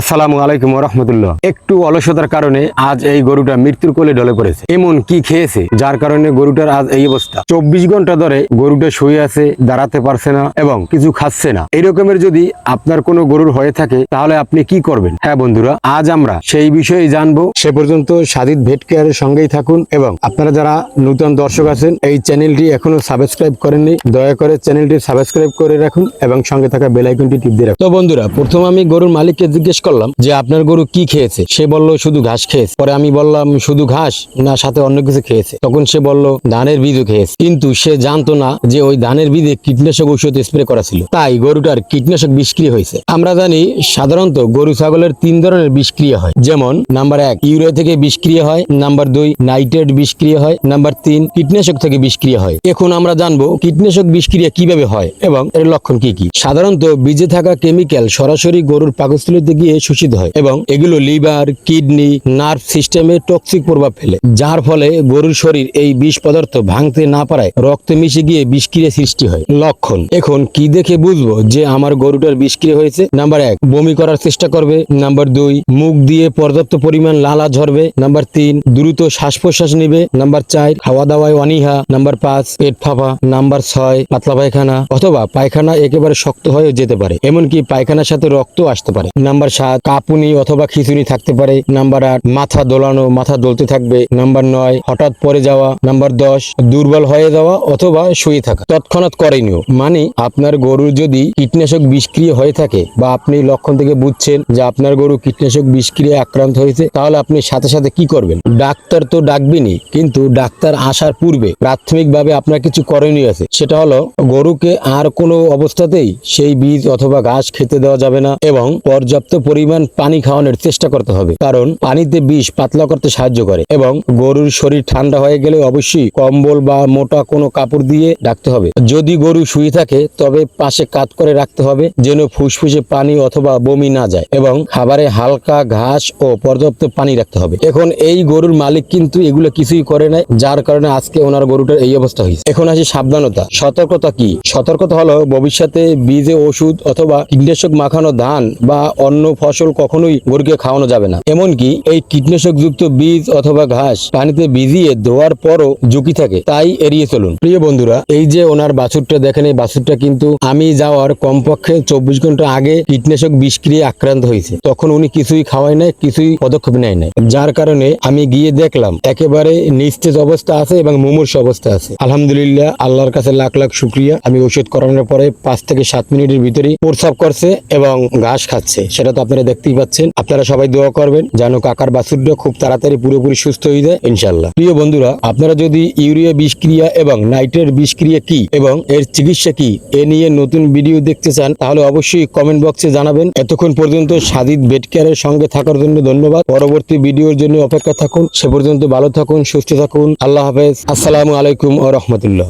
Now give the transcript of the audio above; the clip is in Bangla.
আসসালামু আলাইকুম রহমতুল্লাহ একটু অলসতার কারণে আজ এই গরুটা মৃত্যুর কোলে ঢলে পড়েছে। এমন কি খেয়েছে? যার কারণে গরুটার আজ এই অবস্থা। চব্বিশ ঘণ্টা ধরে গরুটা শুয়ে আছে, দাঁড়াতে পারছে না এবং কিছু খাচ্ছে না। এই রকমের যদি আপনার কোনো গরুর হয়ে থাকে, তাহলে আপনি কি করবেন? হ্যাঁ বন্ধুরা, আজ আমরা সেই বিষয়ে জানব। সে পর্যন্ত সাদিদ ভেট কেয়ারের সঙ্গেই থাকুন এবং আপনারা যারা নতুন দর্শক আছেন, এই চ্যানেলটি এখনও সাবস্ক্রাইব করেননি, দয়া করে চ্যানেলটি সাবস্ক্রাইব করে রাখুন এবং সঙ্গে থাকা বেল আইকনটি টিপ দিয়ে রাখুন। তো বন্ধুরা, প্রথম আমি গরুর মালিককে জিজ্ঞেস করলাম যে আপনার গরু কি খেয়েছে? সে বলল, শুধু ঘাস খেয়েছে। পরে আমি বললাম, শুধু ঘাস? না, সাথে অন্য কিছু খেয়েছে। তখন সে বলল ধানের বীজও খেয়েছে। কিন্তু সে জানতো না যে ওই ধানের বীজে কীটনাশক ঔষধ স্প্রে করা ছিল। তাই গরুটার কীটনাশক বিষক্রিয়া হয়েছে। আমরা জানি, সাধারণত গরু ছাগলের তিন ধরনের বিষক্রিয়া হয়। যেমন, নাম্বার এক, ইউরিয়া থেকে বিষক্রিয়া হয়। নাম্বার দুই, নাইট্রেট বিষক্রিয়া হয়। নাম্বার তিন, কীটনাশক থেকে বিষক্রিয়া হয়। এখন আমরা জানব, কীটনাশক বিষক্রিয়া কীভাবে হয় এবং এর লক্ষণ কি কি? সাধারণত বীজে থাকা কেমিক্যাল সরাসরি গরুর পাকস্থলীতে গিয়ে শোষিত হয় এবং এগুলো লিভার, কিডনি, নার্ভ সিস্টেমে টক্সিক প্রভাব ফেলে। যার ফলে গরুর শরীর এই বিষ পদার্থ ভাঙতে না পারায় রক্তে মিশে গিয়ে বিষক্রিয়া সৃষ্টি হয়। লক্ষণ। এখন কি দেখে বুঝব যে আমার গরুটার বিষক্রিয়া হয়েছে? নাম্বার এক, বমি করার চেষ্টা করবে। নাম্বার দুই, মুখ দিয়ে পর্যাপ্ত পরিমাণ লালা ঝরবে। নাম্বার তিন, দ্রুত শ্বাস প্রশ্বাস নিবে। নাম্বার চার খাওয়া দাওয়ায় অনীহা। নাম্বার পাঁচ, পেট ফাঁপা। নাম্বার ছয়, পাতলা পায়খানা। অথবা পায়খানা একেবারে শক্ত হয়ে যেতে পারে। এমনকি পায়খানার সাথে রক্ত আসতে পারে। নাম্বার সাত কাপুনি অথবা খিচুড়ি থাকতে পারে। নাম্বার আট, মাথা দোলানো, মাথা দলতে থাকবে। নাম্বার নয়, হঠাৎ পরে যাওয়া। নাম্বার দশ, দুর্বল হয়ে যাওয়া অথবা শুয়ে থাকা। তৎক্ষণাৎ করেনিও মানে আপনার গরুর যদি কীটনাশক বিষক্রিয়া হয়ে থাকে বা আপনি লক্ষণ থেকে বুঝছেন যে আপনার গরু কীটনাশক বিষক্রিয়া আক্রান্ত হয়েছে, তাহলে আপনি সাথে সাথে কি করবেন? ডাক্তার তো ডাকবেনই, কিন্তু ডাক্তার আসার পূর্বে প্রাথমিকভাবে আপনার কিছু করণীয় আছে। সেটা হলো, গরুকে আর কোনো অবস্থাতেই সেই বীজ অথবা ঘাস খেতে দেওয়া যাবে না এবং পর্যাপ্ত পরিমাণ পানি খাওয়ানোর চেষ্টা করতে হবে। কারণ পানিতে বিষ পাতলা করতে সাহায্য করে এবং গরুর শরীর ঠান্ডা হয়ে গেলে অবশ্যই কম্বল বা মোটা কোনো কাপড় দিয়ে রাখতে হবে। যদি গরু শুয়ে থাকে, তবে পাশে কাত করে রাখতে হবে যেন ফুসফুসে পানি অথবা বমি না যায় এবং খাবারে হালকা ঘাস ও পর্যাপ্ত পানি রাখতে হবে। এখন এই গরুর মালিক কিন্তু এগুলো কিছুই করে নাই, যার কারণে আজকে ওনার গরুটার এই অবস্থা হয়েছে। এখন আসি সাবধানতা। সতর্কতা কি? সতর্কতা হলো ভবিষ্যতে বীজে ওষুধ অথবা কীটনাশক মাখানো ধান বা অন্য ফসল কখনোই গরুকে খাওয়ানো যাবে না। এমনকি এই কীটনাশক যুক্ত বীজ অথবা ঘাস পানিতে ভিজিয়ে ধোয়ার পরও ঝুঁকি থাকে। তাই এড়িয়ে চলুন। প্রিয় বন্ধুরা, এই যে ওনার বাছুরটা দেখেন, এই বাছুরটা কিন্তু আমি যাওয়ার কমপক্ষে চব্বিশ ঘণ্টা আগে কীটনাশক বিষক্রিয়া আক্রান্ত হয়েছে। তখন উনি কিছুই খাওয়ায় নাই, কিছুই পদক্ষেপ নেয় নাই। যার কারণে আমি গিয়ে দেখলাম, একেবারে নিস্তেজ অবস্থা আছে এবং মুমূর্ষ অবস্থা আছে। আলহামদুলিল্লাহ, আল্লাহর কাছে লাখ লাখ শুক্রিয়া। আমি ওষুধ করানোর পরে পাঁচ থেকে সাত মিনিটের ভিতরেই প্রস্রাব করছে এবং ঘাস খাচ্ছে। সেটা তো আপনারা দেখতেই পাচ্ছেন। আপনারা সবাই দোয়া করবেন যেন কাকার বাছুরটা খুব তাড়াতাড়ি পুরোপুরি সুস্থ হয়ে যায় ইনশাল্লাহ প্রিয় বন্ধুরা, আপনারা যদি ইউরিয়া বিষক্রিয়া এবং নাইট্রেট বিষক্রিয়া কি এবং এর চিকিৎসা কি এ নিয়ে নতুন ভিডিও দেখতে চান, তাহলে অবশ্যই কমেন্ট বক্সে জানাবেন। এতক্ষণ পর্যন্ত সাদিদ বেড কেয়ারের সঙ্গে থাকার জন্য ধন্যবাদ। পরবর্তী ভিডিওর জন্য অপেক্ষা থাকুন। সে পর্যন্ত ভালো থাকুন, সুস্থ থাকুন। আল্লাহ হাফেজ। আসসালামু আলাইকুম ও রহমতুল্লাহ।